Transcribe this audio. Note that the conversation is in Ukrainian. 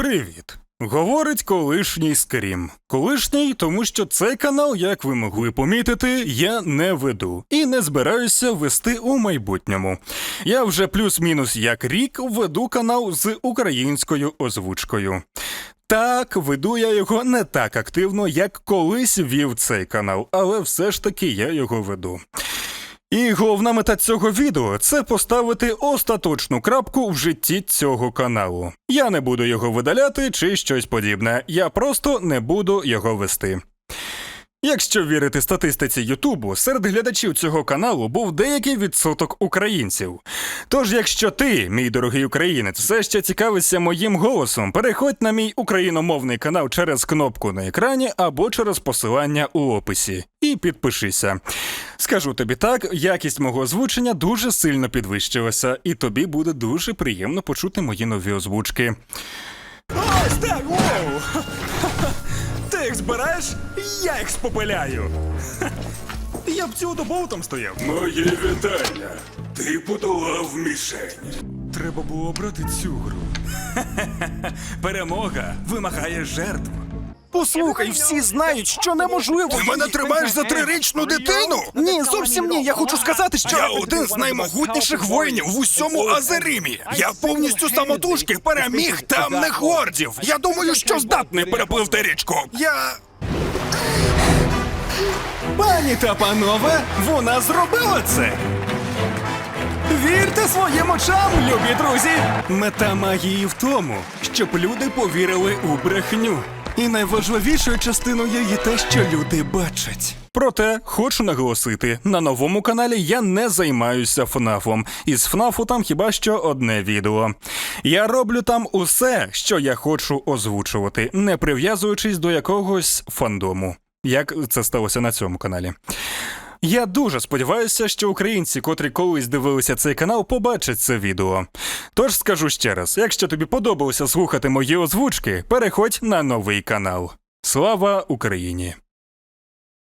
Привіт! Говорить колишній скрім. Колишній, тому що цей канал, як ви могли помітити, я не веду і не збираюся вести у майбутньому. Я вже плюс-мінус як рік веду канал з українською озвучкою. Так, веду я його не так активно, як колись вів цей канал, але все ж таки я його веду. І головна мета цього відео це поставити остаточну крапку в житті цього каналу. Я не буду його видаляти чи щось подібне, я просто не буду його вести. Якщо вірити статистиці Ютубу, серед глядачів цього каналу був деякий відсоток українців. Тож, якщо ти, мій дорогий українець, все ще цікавишся моїм голосом, переходь на мій україномовний канал через кнопку на екрані або через посилання у описі. І підпишися. Скажу тобі так, якість мого озвучення дуже сильно підвищилася, і тобі буде дуже приємно почути мої нові озвучки. Ось так, воу! Їх збираєш, я їх спопиляю. Я б цю добу там стояв. Мої вітання. Ти подолав мішень. Треба було обрати цю гру. Перемога вимагає жертв. Послухай, всі знають, що неможливо. Ти мене тримаєш за трирічну дитину? Ні, зовсім ні. Я хочу сказати, що Я один з наймогутніших воїнів в усьому Азеримі. Я повністю самотужки переміг темних лордів. Я думаю, що здатний перепливти річку. Я. Пані та панове, вона зробила це. Вірте своїм очам, любі друзі! Мета магії в тому, щоб люди повірили у брехню. І найважливішою частиною є те, що люди бачать. Проте хочу наголосити: на новому каналі я не займаюся ФНАФом. Із ФНАФу там хіба що одне відео. Я роблю там усе, що я хочу озвучувати, не прив'язуючись до якогось фандому. Як це сталося на цьому каналі? Я дуже сподіваюся, що українці, котрі колись дивилися цей канал, побачать це відео. Тож скажу ще раз: якщо тобі подобалося слухати мої озвучки, переходь на новий канал. Слава Україні!